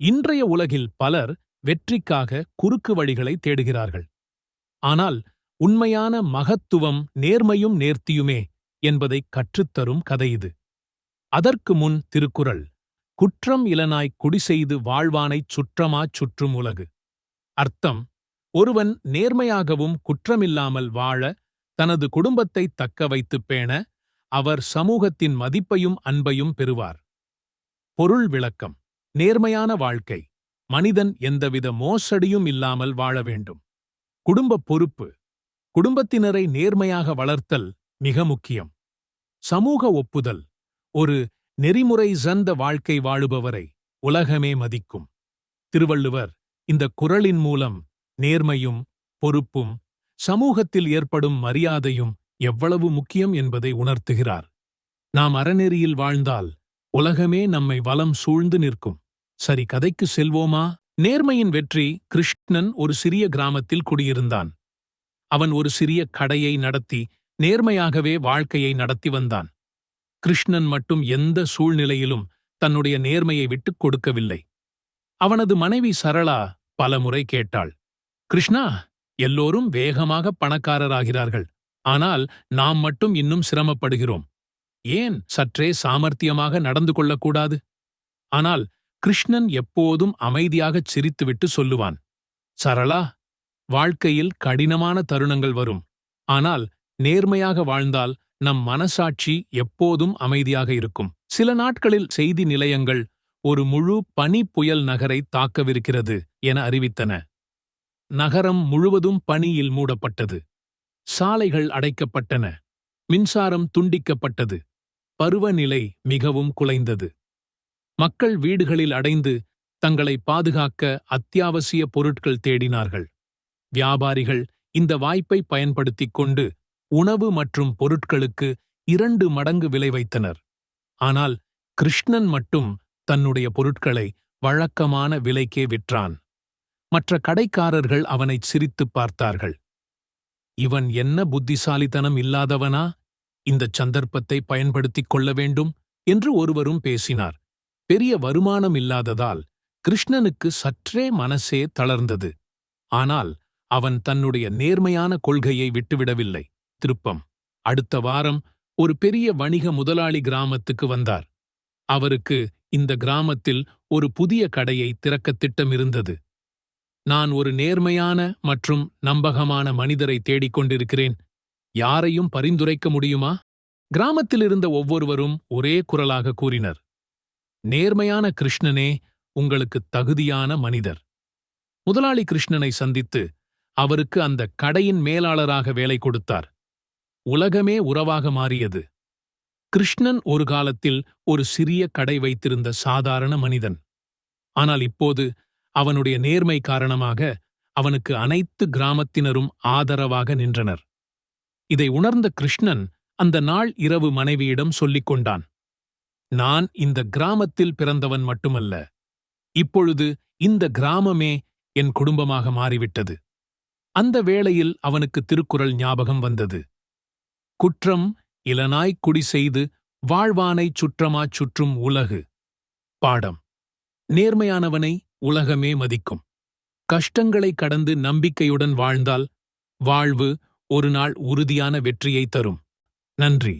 இன்றைய உலகில் பலர் வெற்றிக்காக குறுக்கு வழிகளை தேடுகிறார்கள். ஆனால் உண்மையான மகத்துவம் நேர்மையும் நேர்த்தியுமே என்பதை கற்றுத்தரும் கதை இது. அதற்கு முன் திருக்குறள் குற்றம் இலனாய் குடிசெய்து வாழ்வானைச் சுற்றமாச் சுற்றும் உலகு. அர்த்தம் ஒருவன் நேர்மையாகவும் குற்றமில்லாமல் வாழ தனது குடும்பத்தை தக்க வைத்துப் பேண அவர் சமூகத்தின் மதிப்பையும் அன்பையும் பெறுவார். பொருள் விளக்கம் நேர்மையான வாழ்க்கை. மனிதன் எந்தவித மோசடியும் இல்லாமல் வாழ வேண்டும். குடும்ப பொறுப்பு. குடும்பத்தினரை நேர்மையாக வளர்த்தல் மிக முக்கியம். சமூக ஒப்புதல். ஒரு நெறிமுறை சந்த வாழ்க்கை வாழுபவரை உலகமே மதிக்கும். திருவள்ளுவர் இந்த குறளின் மூலம் நேர்மையும் பொறுப்பும் சமூகத்தில் ஏற்படும் மரியாதையும் எவ்வளவு முக்கியம் என்பதை உணர்த்துகிறார். நாம் அறநெறியில் வாழ்ந்தால் உலகமே நம்மை வலம் சூழ்ந்து நிற்கும். சரி கதைக்கு செல்வோமா? நேர்மையின் வெற்றி கிருஷ்ணன் ஒரு சிறிய கிராமத்தில் குடியிருந்தான். அவன் ஒரு சிறிய கடையை நடத்தி நேர்மையாகவே வாழ்க்கையை நடத்தி வந்தான். கிருஷ்ணன் மட்டும் எந்த சூழ்நிலையிலும் தன்னுடைய நேர்மையை விட்டுக் கொடுக்கவில்லை. அவனது மனைவி சரளா பலமுறை கேட்டாள் கிருஷ்ணா எல்லோரும் வேகமாக பணக்காரராகிறார்கள். ஆனால் நாம் மட்டும் இன்னும் சிரமப்படுகிறோம். ஏன் சற்றே சாமர்த்தியமாக நடந்து கொள்ளக்கூடாது? ஆனால் கிருஷ்ணன் எப்போதும் அமைதியாகச் சிரித்துவிட்டு சொல்லுவான் சரளா வாழ்க்கையில் கடினமான தருணங்கள் வரும். ஆனால் நேர்மையாக வாழ்ந்தால் நம் மனசாட்சி எப்போதும் அமைதியாக இருக்கும். சில நாட்களில் செய்தி நிலையங்கள் ஒரு முழு பனி புயல் நகரை தாக்கவிருக்கிறது என அறிவித்தன. நகரம் முழுவதும் பனியில் மூடப்பட்டது. சாலைகள் அடைக்கப்பட்டன. மின்சாரம் துண்டிக்கப்பட்டது. பருவநிலை மிகவும் குலைந்தது. மக்கள் வீடுகளில் அடைந்து தங்களை பாதுகாக்க அத்தியாவசிய பொருட்கள் தேடினார்கள். வியாபாரிகள் இந்த வாய்ப்பை பயன்படுத்திக் கொண்டு உணவு மற்றும் பொருட்களுக்கு இரண்டு மடங்கு விலை வைத்தனர். ஆனால் கிருஷ்ணன் மட்டும் தன்னுடைய பொருட்களை வழக்கமான விலைக்கே விற்றான். மற்ற கடைக்காரர்கள் அவனைச் சிரித்துப் பார்த்தார்கள். இவன் என்ன புத்திசாலித்தனம் இல்லாதவனா? இந்தச் சந்தர்ப்பத்தை பயன்படுத்திக் கொள்ள வேண்டும் என்று ஒருவரும் பேசினார். பெரிய வருமானம் இல்லாததால் கிருஷ்ணனுக்கு சற்றே மனசே தளர்ந்தது. ஆனால் அவன் தன்னுடைய நேர்மையான கொள்கையை விட்டுவிடவில்லை. திருப்பம். அடுத்த வாரம் ஒரு பெரிய வணிக முதலாளி கிராமத்துக்கு வந்தார். அவருக்கு இந்த கிராமத்தில் ஒரு புதிய கடையை திறக்கத் திட்டமிருந்தது. நான் ஒரு நேர்மையான மற்றும் நம்பகமான மனிதரை தேடிக் கொண்டிருக்கிறேன். யாரையும் பரிந்துரைக்க முடியுமா? கிராமத்தில் இருந்த ஒவ்வொருவரும் ஒரே குரலாக கூறினர். நேர்மையான கிருஷ்ணனே உங்களுக்கு தகுதியான மனிதர். முதலாளி கிருஷ்ணனை சந்தித்து அவருக்கு அந்த கடையின் மேலாளராக வேலை கொடுத்தார். உலகமே உறவாக மாறியது. கிருஷ்ணன் ஒரு காலத்தில் ஒரு சிறிய கடை வைத்திருந்த சாதாரண மனிதன். ஆனால் இப்போது அவனுடைய நேர்மை காரணமாக அவனுக்கு அனைத்து கிராமத்தினரும் ஆதரவாக நின்றனர். இதை உணர்ந்த கிருஷ்ணன் அந்த நாள் இரவு மனைவியிடம் சொல்லிக் கொண்டான். நான் இந்த கிராமத்தில் பிறந்தவன் மட்டுமல்ல இப்பொழுது இந்த கிராமமே என் குடும்பமாக மாறிவிட்டது. அந்த வேளையில் அவனுக்கு திருக்குறள் ஞாபகம் வந்தது. குற்றம் இலனாய்க் குடி செய்து வாழ்வானைச் சுற்றமாச் சுற்றும் உலகு. பாடம். நேர்மையானவனை உலகமே மதிக்கும். கஷ்டங்களை கடந்து நம்பிக்கையுடன் வாழ்ந்தால் வாழ்வு ஒரு நாள் உறுதியான வெற்றியை தரும். நன்றி.